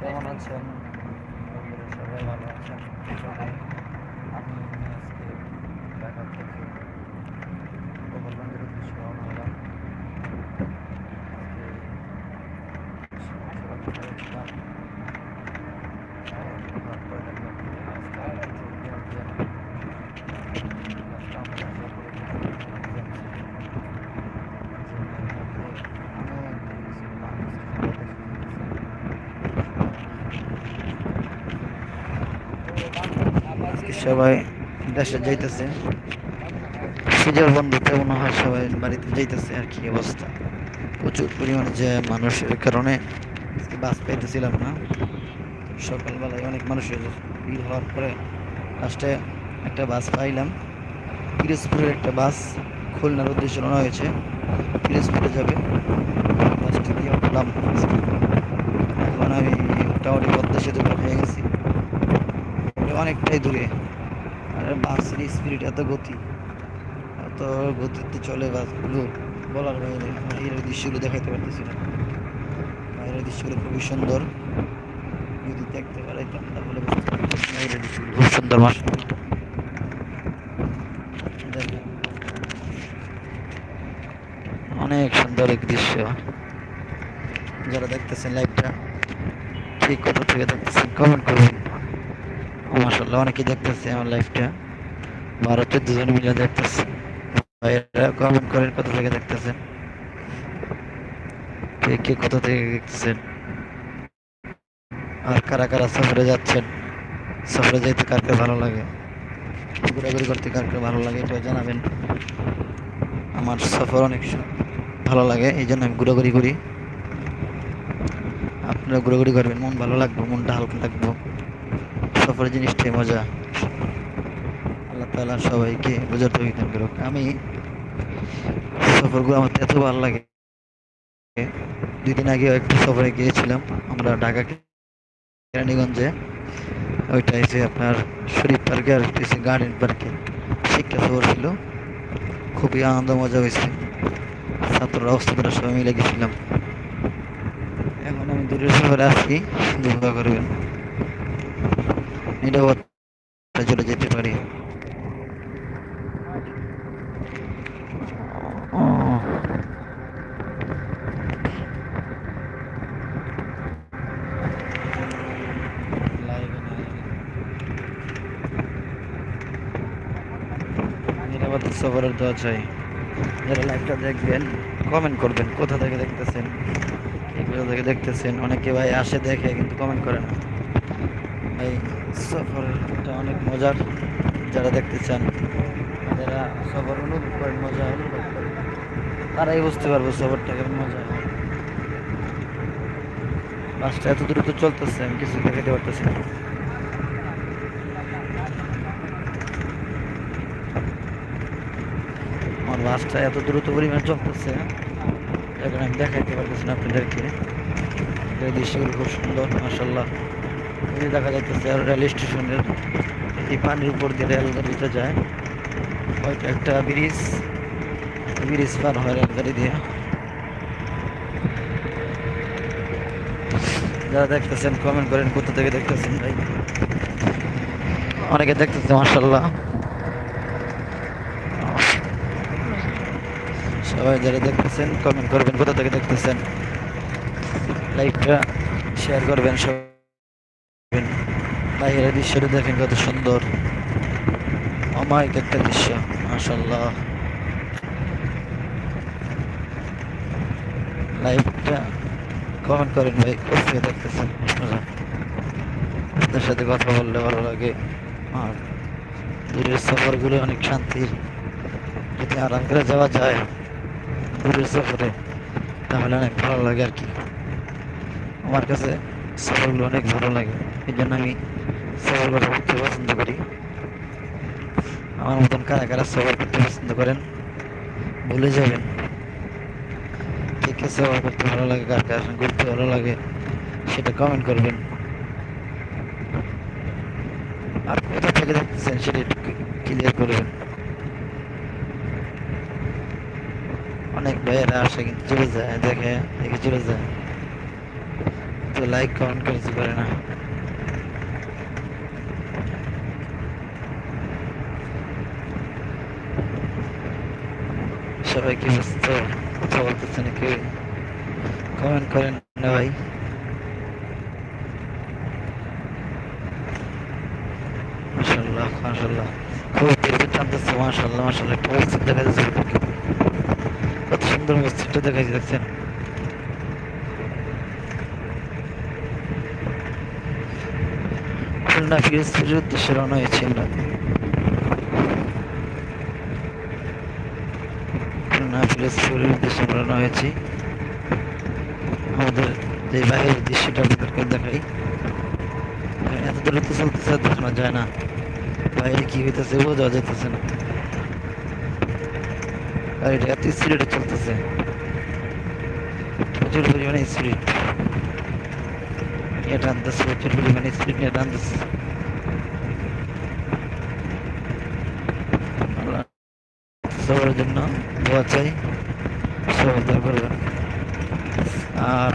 কেমন আছেন? সবাই ভালো আছেন সবাই আমি আজকে ঢাকা থেকে গোপালগঞ্জের উদ্দেশ্যে রওনা হলাম আজকে সকাল সকাল উঠলাম। উঠার পরে দেখলাম যে রাস্তায় প্রচুর জ্যাম জ্যাম। রাস্তা আমরা রাস্তা করে জ্যাম ছিল। জ্যামের মধ্যে অনেক কিছু মানুষ সাথে সবাই দেশে যাইতেছে। সুযোগ বন্ধুতে মনে হয় সবাই বাড়িতে যাইতেছে আর কি অবস্থা। প্রচুর পরিমাণে যে মানুষের কারণে বাস পাইতেছিলাম না। সকালবেলায় অনেক মানুষের ভিড় হওয়ার পরে লাস্টে একটা বাস পাইলাম। পিরোজপুরের একটা বাস খুলনার উদ্দেশ্যে রওনা হয়েছে। পিরোজপুরে যাবে। বাসটি দিয়ে উঠলাম। এখন আমি মোটামুটি পদ্মা সেতু হয়ে গেছি। অনেকটাই দূরে। বাসের স্পিরিট এত গতি। এত গতিতে চলে বাসগুলো, বলার বাইরে বাইরের দৃশ্যগুলো দেখাইতে পারতেছি না। বাইরের দৃশ্যগুলো খুবই সুন্দর। যদি দেখতে পারাইতাম তাহলে বাইরের দৃশ্যগুলো খুব সুন্দর মাস অনেক সুন্দর এক দৃশ্য। যারা দেখতেছেন লাইভটা ঠিক কত থেকে দেখতেছেন কমেন্ট করবেন। মাসাল্লাহ অনেকে দেখতেছে আমার লাইফটা বারো চোদ্দ জন মিলে দেখতেছে। ভাইয়েরা কমেন্ট করেন থেকে দেখতেছেন? কে কে থেকে দেখতেছেন? আর কারা কারা সফরে যাচ্ছেন? সফরে যাইতে কার কার ভালো লাগে? ঘোরাঘুরি করতে কার কার ভালো লাগে এটা জানাবেন। আমার সফর অনেক ভালো লাগে, এই জন্য আমি ঘোরাঘুরি করি। আপনারা ঘোরাঘুরি করবেন, মন ভালো লাগবে, মনটা হালকা লাগবে সফরের জিনিসটাই মজা। আল্লাহ তালা সবাইকে বোঝার দান করুক। আমি সফরগুলো আমার এত ভালো লাগে। দুই দিন আগে একটা সফরে গিয়েছিলাম আমরা ঢাকা কেরানীগঞ্জে। ওইটা এসে আপনার শরীফ পার্কে আর একটা এসে গার্ডেন পার্কে শিক্ষা সফর ছিল। খুবই আনন্দ, মজা হয়েছে। ছাত্ররা ওস্তাদরা সবাই মিলে গেছিলাম। এখন আমি দূরের সফরে আসছি দোয়া করবেন। নিরাপত্তা চলে যেতে পারি। সফরের দোয়া চাই। যারা লাইভটা দেখবেন কমেন্ট করবেন, কোথা থেকে দেখতেছেন? এগুলো থেকে দেখতেছেন। অনেকে ভাই আসে দেখে, কিন্তু কমেন্ট করে না। এই সফরটা অনেক মজার। যারা দেখতে চান যারা সফর অনুভব করেন, মজা অনুভব করেন। তারাই বুঝতে পারব সফরটা কেমন মজা। হয় বাসটা এত দ্রুত চলতেছে, আমি কিছু দেখাতে পারতেছি না। আমার বাসটা এত দ্রুত পরিমাণ চলতেছে, এখন আমি দেখাইতে পারতেছি না আপনাদেরকে। দৃশ্যগুলো খুব সুন্দর মাসাল্লাহ এই দেখা যাচ্ছে আর রেল স্টেশনের এই পানির উপর দিয়ে রেলগাড়িটা যায়। হয়তো একটা ব্রিজ ব্রিজ পার হয় রেলগাড়ি দিয়ে। যারা দেখতেছেন কমেন্ট করেন, কোথা থেকে দেখতেছেন ভাই? অনেকে দেখতেছে মাসাল্লাহ সবাই যারা দেখতেছেন কমেন্ট করবেন, কোথা থেকে দেখতেছেন? লাইভটা শেয়ার করবেন সব বাইরের দৃশ্যটা দেখেন কত সুন্দর। অমায়িক একটা দৃশ্য মাশাল্লাহ লাইভটা কমেন্ট করেন ভাই কোথায় দেখতেছেন আপনারা? আপনার সাথে কথা বললে ভালো লাগে। আর দূরের সফরগুলো অনেক শান্তির। যদি আরাম করে যাওয়া যায় দূরের সফরে, তাহলে অনেক ভালো লাগে আর কি। আমার কাছে সফরগুলো অনেক ভালো লাগে। এই জন্য আমি সফর কথা করতে পছন্দ করি। আমার মতন কারা কারা সফর করতে পছন্দ করেন, ভুলে যাবেন। কে কে সফর করতে ভালো লাগে, কার কার ঘুরতে ভালো লাগে, সেটা কমেন্ট করবেন। আর কোথা থেকে দেখতেছেন সেটা একটু ক্লিয়ার করবেন। অনেক ভাইয়েরা আসে কিন্তু চলে যায়, দেখে দেখে চলে যায়। তো লাইক কমেন্ট করতে পারে না। সবাই কি ব্যস্ত কথা বলতেছে না কেউ কমেন্ট করেন না ভাই। কত সুন্দর মসজিদটা দেখছেন খুলনা ফিরোজপুরের উদ্দেশ্যে উদ্দেশ্যে আমরা রওনা হয়েছি। আমাদের যে বাইরের দৃশ্যটা আপনাদেরকে দেখাই। এত দূরে তো চলতেছে দেখানো যায় না। বাইরে কি হইতেছে বোঝা যেতেছে না। গাড়িটা এত স্পিডে চলতেছে। প্রচুর পরিমাণে স্পিড নিয়ে টানতেছে প্রচুর পরিমাণে স্পিড নিয়ে সবার জন্য দোয়া চাই। সবাই দোয়া করবেন আর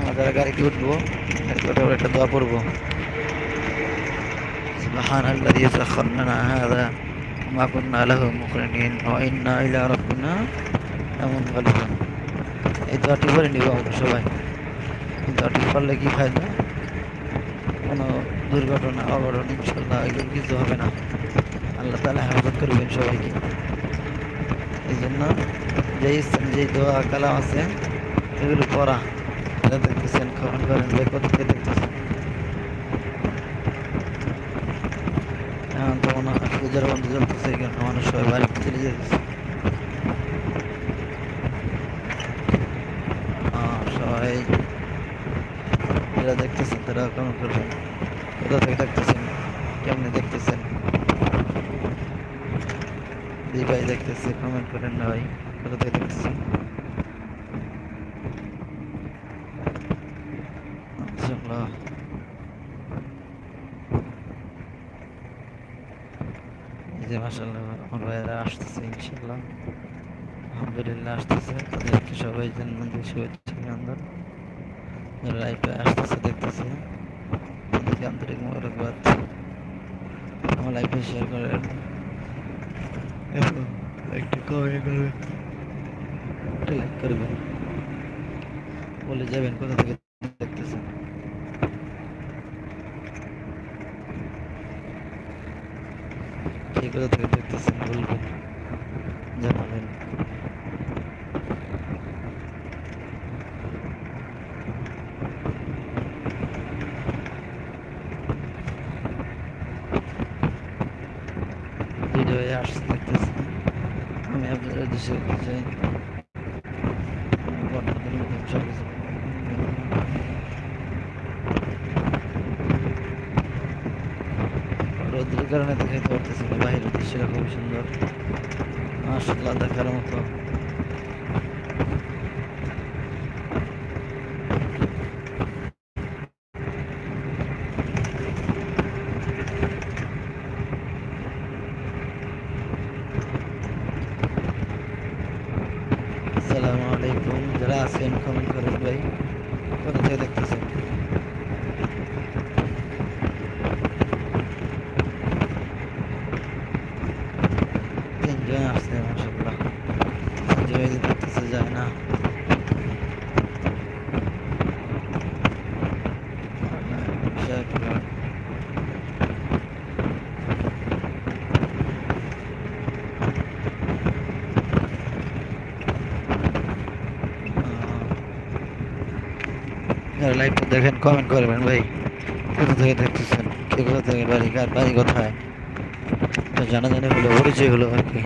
আমাদের গাড়িতে উঠবো এরপরে একটা দোয়া পড়বো سبحان الذي سخر لنا هذا وما كنا له مقرنين وإنا إلى ربنا لمنقلبون এই দোয়াটি করে নিব আমরা সবাই এই দোয়াটি করলে কি ফায়দা কোনো দুর্ঘটনা অঘটন ইনশাল্লাহ এগুলো কিছু হবে না আল্লাহ তালা হেফাজত করবেন সবাইকে এই জন্য যে ইসলাম যে দোয়া কালাম আছে, এগুলো পড়া। এটা দেখতেছেন কমেন্ট করেন, যে কোথেকে দেখতেছেন। এখন তো মনে হয় পূজার বন্ধ চলতেছে কারণে মানুষ সবাই বাড়িতে চলে যেতেছে সবাই যারা দেখতেছেন, তারা কমেন্ট করবেন। কোথা থেকে দেখতেছেন? কেমনে দেখতেছেন? ভাই দেখতেছে কমেন্ট করেন না ভাই। কোথা থেকে এই যে মাশাআল্লাহ আমার ভাইয়েরা আসতেছে ইনশাআল্লাহ। আলহামদুলিল্লাহ আসতেছে। তাদেরকে সবাই জন্মদিন শুভেচ্ছা অভিনন্দন। যারা লাইভে আসতেছে, দেখতেছে। তাদেরকে আন্তরিক মোবারকবাদ। আমার লাইভে শেয়ার করেন এবং একটু করবেন একটা লাইক করবেন বলে। যাবেন, কোথা থেকে দেখতেছেন? কে কোথা থেকে দেখতেছেন বলবেন, জানাবেন। আমি আপনাদের উদ্দেশ্যে বলতে কারণে দেখাইতে পারতেছি না বাইরের দৃশ্যটা খুবই সুন্দর। মাসাল্লাহ দেখার মতো আসসালামু আলাইকুম যারা আছেন কমেন্ট করেন ভাই কোথা থেকে দেখতেছেন তিনজন আসছে মাসাল্লাহ তিনজন দেখতেছে যায় না। লাইভটা দেখেন কমেন্ট করবেন, ভাই। কোথা থেকে দেখতেছেন? কে কোথা থেকে বাড়ি? কার বাড়ি কোথায়? তো জানা জানি হলো পরিচয় হলো আর কি।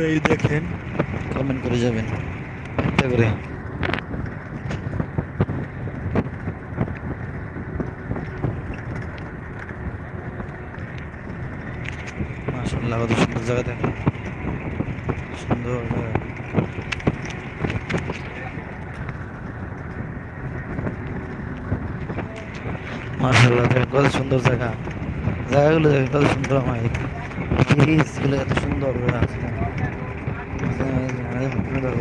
এই দেখেন। কমেন্ট করে যাবেন একটা করে। মাশাআল্লাহ কত সুন্দর জায়গা দেখেন। সুন্দর মাশাআল্লাহ দেখেন কত সুন্দর জায়গা জায়গাগুলো দেখেন কত সুন্দর হয় ব্রিজগুলো এত সুন্দর করে আছে সুন্দর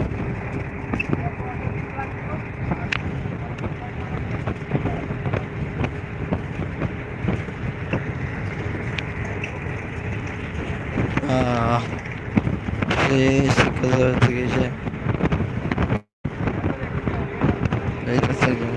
আহ এই শিক্ষা থেকে এসে যাইতেছে একদম।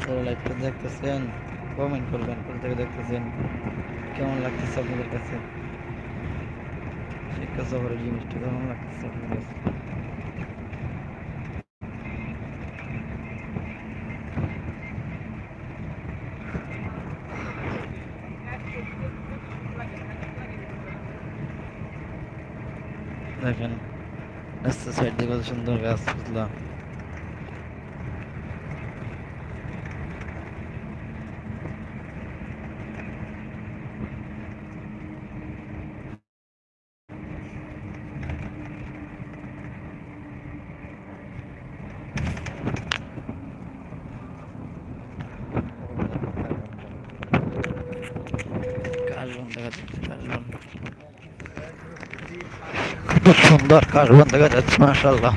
যারা লাইভটা দেখতেছেন? কমেন্ট করবেন কোথা থেকে দেখতেছেন। কেমন লাগতেছে আপনাদের কাছে? শিক্ষা সফরের জিনিসটা কেমন লাগতেছে আপনাদের কাছে? দেখেন রাস্তা সাইড দিয়ে কত সুন্দর গাছ, বুঝলাম কাশবন দেখা যাচ্ছে কাশবন খুব সুন্দর কাশবন দেখা যাচ্ছে মাশাল্লাহ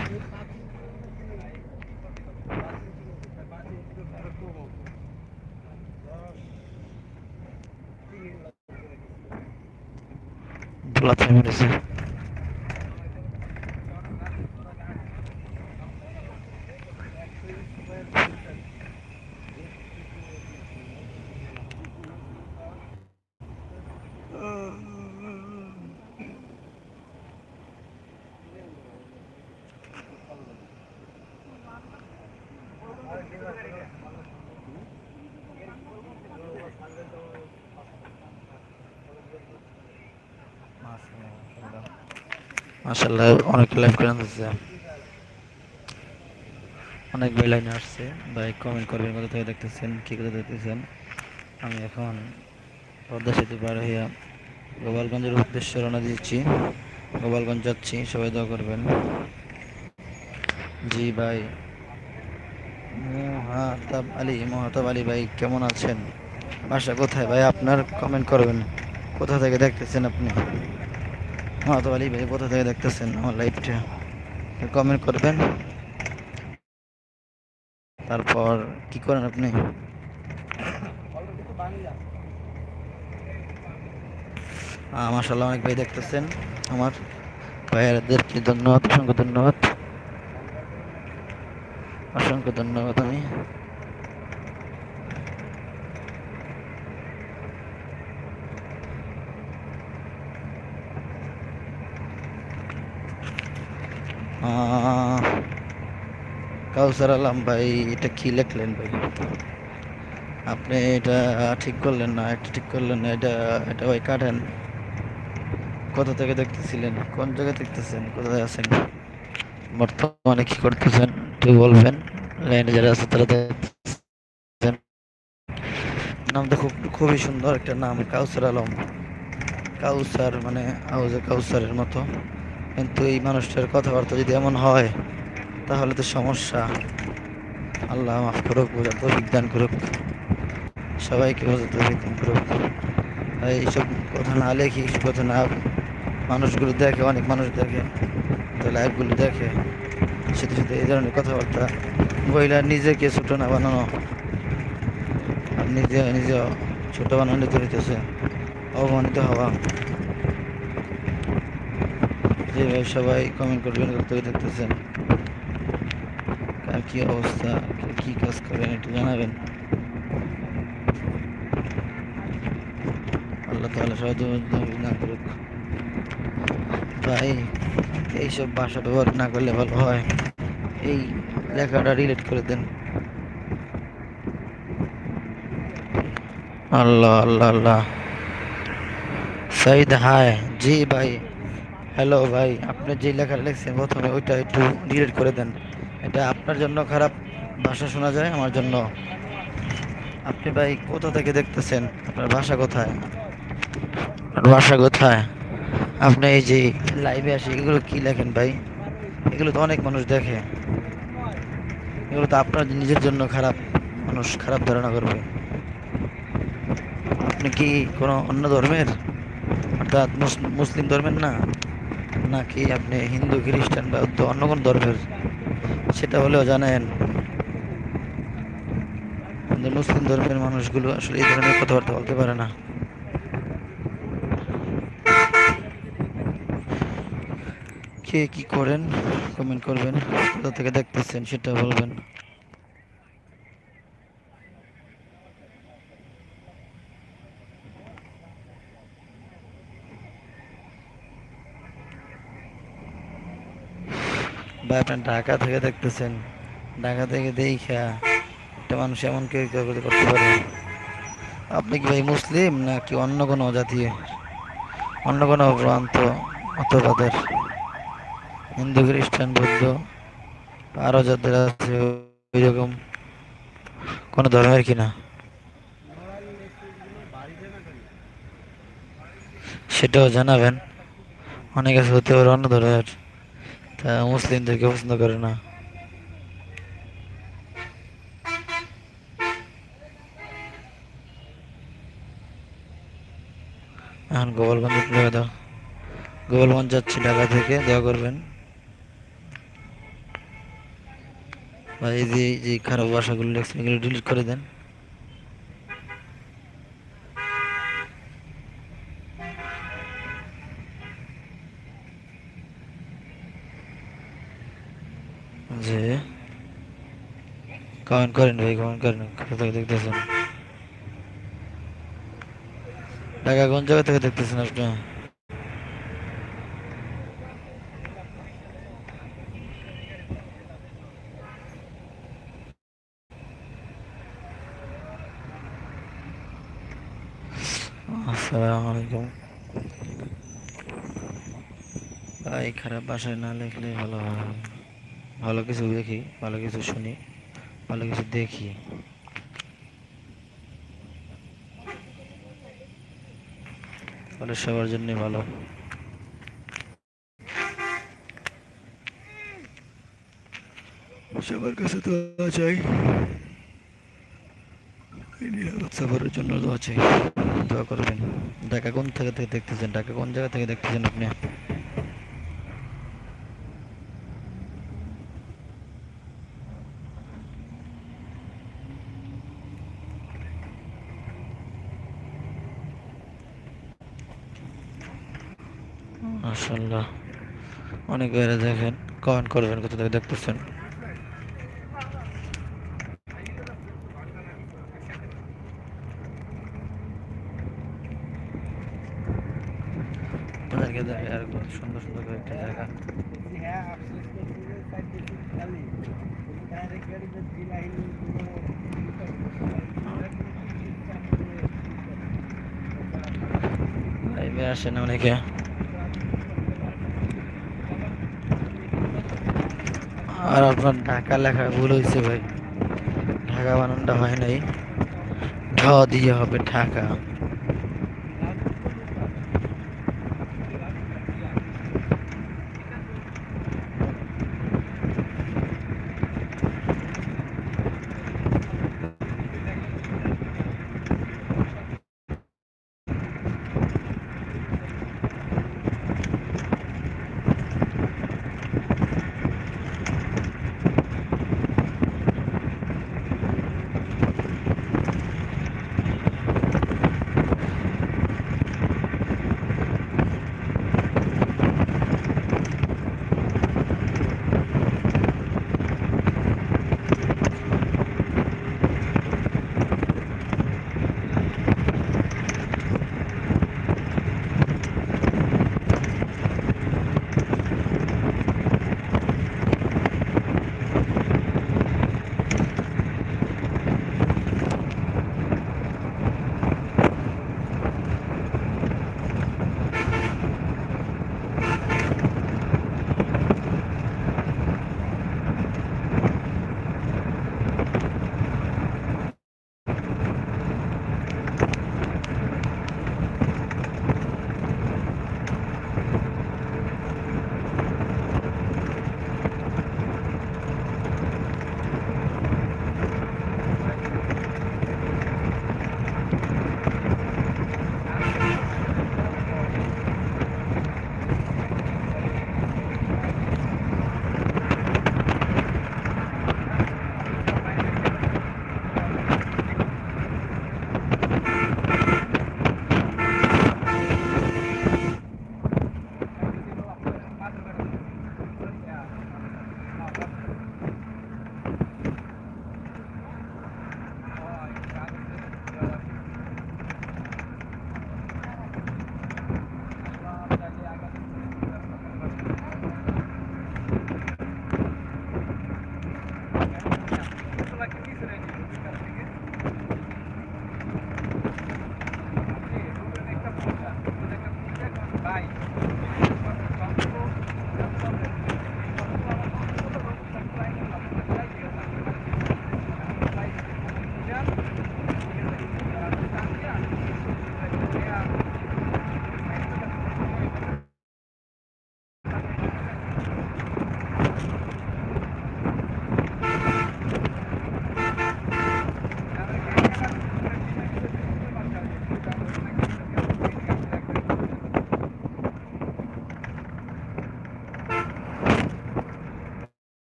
মাশাল্লাহ অনেক লাইভ করে দিচ্ছে অনেক ভাই লাইনে আসছে। ভাই কমেন্ট করবেন কোথা থেকে দেখতেছেন, কী করে দেখতেছেন? আমি এখন পদ্মা সেতু পার হইয়া গোপালগঞ্জের উদ্দেশ্যে রওনা দিচ্ছি গোপালগঞ্জ যাচ্ছি, সবাই দোয়া করবেন। জি ভাই। মহাতাব আলী মহাতাব আলী ভাই, কেমন আছেন? বাসা কোথায়? ভাই, আপনার কমেন্ট করবেন। কোথা থেকে দেখতেছেন আপনি? মহাতাব আলী ভাই, কোথা থেকে দেখতেছেন আমার লাইভটা কমেন্ট করবেন। তারপর কি করেন আপনি? মাসাল্লাহ অনেক ভাই দেখতেছেন আমার। ভাইয়াদেরকে ধন্যবাদ, অসংখ্য ধন্যবাদ। অসংখ্য ধন্যবাদ আমি। কাউসার আলম ভাই, এটা কি লিখলেন ভাই? আপনি এটা ঠিক করলেন না, এটা ঠিক করলেন না, এটা এটা ভাই কাটেন। কোথা থেকে দেখতেছিলেন? কোন জায়গায় দেখতেছেন? কোথায় আছেন? বর্তমানে কি করতেছেন? একটু বলবেন। লাইনে যারা আছে তারা দেখতেছেন। নামটা খুব, খুবই সুন্দর একটা নাম, কাউসার আলম। কাউসার মানে আউজে কাউসারের মতো। কিন্তু এই মানুষটার কথাবার্তা যদি এমন হয়, তাহলে তো সমস্যা। আল্লাহ মাফ করুক বোঝা তো বিজ্ঞান করুক। সবাইকে বোঝাতে বিজ্ঞান করুক। এইসব কথা না লেখি, এইসব কথা না মানুষগুলো দেখে, অনেক মানুষ দেখে লাইভগুলো দেখে। সাথে সাথে এই ধরনের কথাবার্তা। মহিলা নিজেকে ছোট না বানানো। আর নিজে নিজে ছোট বানানো তো হইতেছে অপমানিত হওয়া। যেভাবে সবাই কমেন্ট করবেন করতে দেখতেছেন কার কি অবস্থা কে কাজ করেন, একটু জানাবেন। আল্লাহ তাহলে সবাই না করুক। ভাই, এইসব ভাষা ব্যবহার না করলে ভালো হয়। এই লেখাটা রিলেট করে দেন। আল্লাহ আল্লাহ আল্লাহ। সাইদ, হায়, জি ভাই। হ্যালো ভাই আপনি যে লেখাটা লিখছেন প্রথমে ওইটা একটু ডিলিট করে দেন। এটা আপনার জন্য খারাপ ভাষা শোনা যায় আমার জন্য। আপনি ভাই কোথা থেকে দেখতেছেন? আপনার ভাষা কোথায়? আপনার ভাষা কোথায়? আপনি এই যে লাইভে আসে এগুলো কি লেখেন ভাই? এগুলো তো অনেক মানুষ দেখে। এগুলো তো আপনার নিজের জন্য খারাপ মানুষ খারাপ ধারণা করবে। আপনি কি কোনো অন্য ধর্মের? অর্থাৎ মুসলিম ধর্মের না? নাকি আপনি হিন্দু, খ্রিস্টান বা অন্য- কোন ধর্মের? সেটা হলেও জানেন। মুসলিম ধর্মের মানুষগুলো আসলে এই ধরনের কথাবার্তা বলতে পারে না। কে কি করেন? কমেন্ট করবেন। কোথা থেকে দেখতেছেন সেটা বলবেন। ভাই আপনি ঢাকা থেকে দেখতেছেন। ঢাকা থেকে দেখা একটা মানুষ এমন কেউ কেউ করতে পারে। আপনি কি ভাই মুসলিম নাকি অন্য কোনো জাতি অন্য কোনো প্রান্ত মতবাদের? হিন্দু, খ্রিস্টান, বৌদ্ধ? আরও যাদের আছে ওই রকম কোনো ধর্মের কিনা? সেটাও জানাবেন। অনেক আছে হতে পারে অন্য ধর্মের। তা মুসলিমদেরকে পছন্দ করে না। এখন গোপালগঞ্জ দাও। গোপালগঞ্জ যাচ্ছি ঢাকা থেকে দেওয়া করবেন। বা এই যে এই যে খারাপ ভাষাগুলো লিখছেন এগুলো ডিলিট করে দেন যে কমেন্ট করেন ভাই কমেন্ট করেন। কোথা থেকে দেখতেছেন? ঢাকা কোন জায়গা থেকে দেখতেছেন আপনি? খারাপ বাসায় না লিখলে ভালো ভালো কিছু দেখি, ভালো কিছু শুনি। ভালো কিছু দেখি। তাহলে সবার জন্য ভালো। সবার কাছে তো চাই। সফরের জন্য দোয়া চাই। দোয়া করবেন। ঢাকা কোন থেকে থেকে দেখতেছেন? ঢাকা কোন জায়গা থেকে দেখতেছেন আপনি? মাশাল্লাহ অনেক বাইরে দেখেন কমেন্ট করবেন কোথা থেকে দেখতেছেন। আর সুন্দর সুন্দর অনেকে আর আপনার ঢাকা লেখা ভুল হয়েছে ভাই। ঢাকা বানানটা হয় নাই। ঢ দিয়ে হবে ঢাকা।